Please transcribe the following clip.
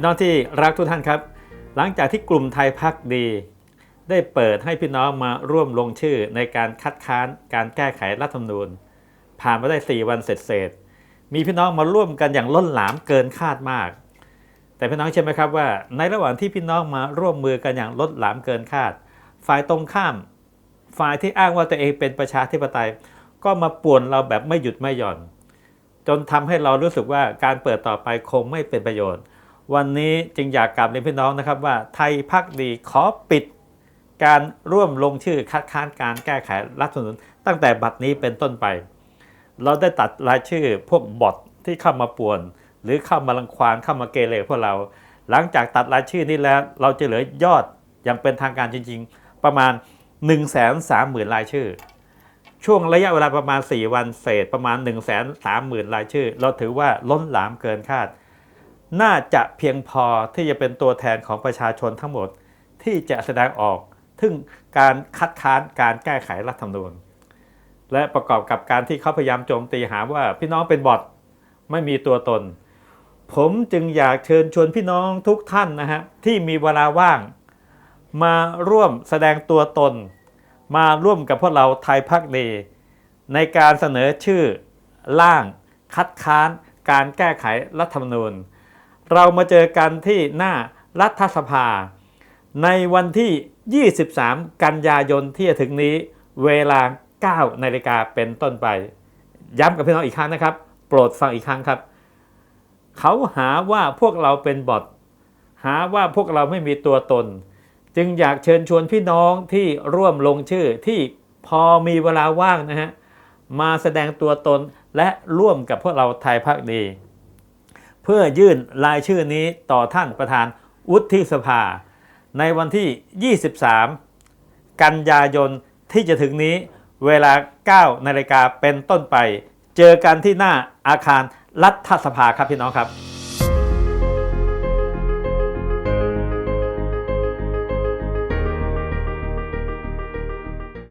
พี่น้องที่รักทุกท่านครับ หลังจากที่กลุ่มไทยพักดี ได้เปิดให้พี่น้องมาร่วมลงชื่อในการคัดค้านการแก้ไขรัฐธรรมนูญ ผ่านมาได้ 4 วันเสร็จเสร็จมีพี่น้องมาร่วมกันอย่างล้นหลามเกินคาดมาก แต่พี่น้องเชื่อไหมครับว่า ในระหว่างที่พี่น้องมาร่วมมือกันอย่างล้นหลามเกินคาด ฝ่ายตรงข้าม ฝ่ายที่อ้างว่าตัวเองเป็นประชาธิปไตย ก็มาป่วนเราแบบไม่หยุดไม่หย่อน จนทำให้เรารู้สึกว่าการเปิดต่อไปคงไม่เป็นประโยชน์ วันนี้จึงอยากกลับเรียนพี่น้องนะครับว่าไทยพักดีขอปิดการร่วมลงชื่อคัดค้านการแก้ไขรัฐธรรมนูญตั้งแต่บัดนี้เป็นต้นไป เราได้ตัดรายชื่อพวกบอทที่เข้ามาป่วน หรือเข้ามารังควานเข้ามาเกเรพวกเรา หลังจากตัดรายชื่อนี้แล้ว เราจะเหลือยอดอย่างเป็นทางการจริง ๆ ประมาณ 1 3 0 0 0 0 รายชื่อ ช่วงระยะเวลาประมาณ 4 วันเศษประมาณ 1 3 0 0 0 0 รายชื่อ เราถือว่าล้นหลามเกินคาด น่าจะเพียงพอที่จะเป็นตัวแทนของประชาชนทั้งหมดที่จะแสดงออกถึงการคัดค้านการแก้ไขรัฐธรรมนูญ และประกอบกับการที่เขาพยายามโจมตีหาว่าพี่น้องเป็นบอทไม่มีตัวตน ผมจึงอยากเชิญชวนพี่น้องทุกท่านนะฮะที่มีเวลาว่าง มาร่วมแสดงตัวตน มาร่วมกับพวกเราไทยพักดีในการเสนอชื่อร่างคัดค้านการแก้ไขรัฐธรรมนูญ เรามาเจอกันที่หน้ารัฐสภา ในวันที่ 23 กันยายนที่จะถึงนี้เวลา 9 นาฬิกาเป็นต้นไป ย้ำกับพี่น้องอีกครั้งนะครับ โปรดฟังอีกครั้งครับ เขาหาว่าพวกเราเป็นบอทหาว่าพวกเราไม่มีตัวตน จึงอยากเชิญชวนพี่น้องที่ร่วมลงชื่อที่พอมีเวลาว่างนะฮะมาแสดงตัวตนและร่วมกับพวกเราไทยพักดี เพื่อยื่นรายชื่อนี้ต่อท่านประธานวุฒิสภา ในวันที่ 23 กันยายนที่จะถึงนี้เวลา 9 นาฬิกาเป็นต้นไป เจอกันที่หน้าอาคารรัฐสภาครับพี่น้องครับ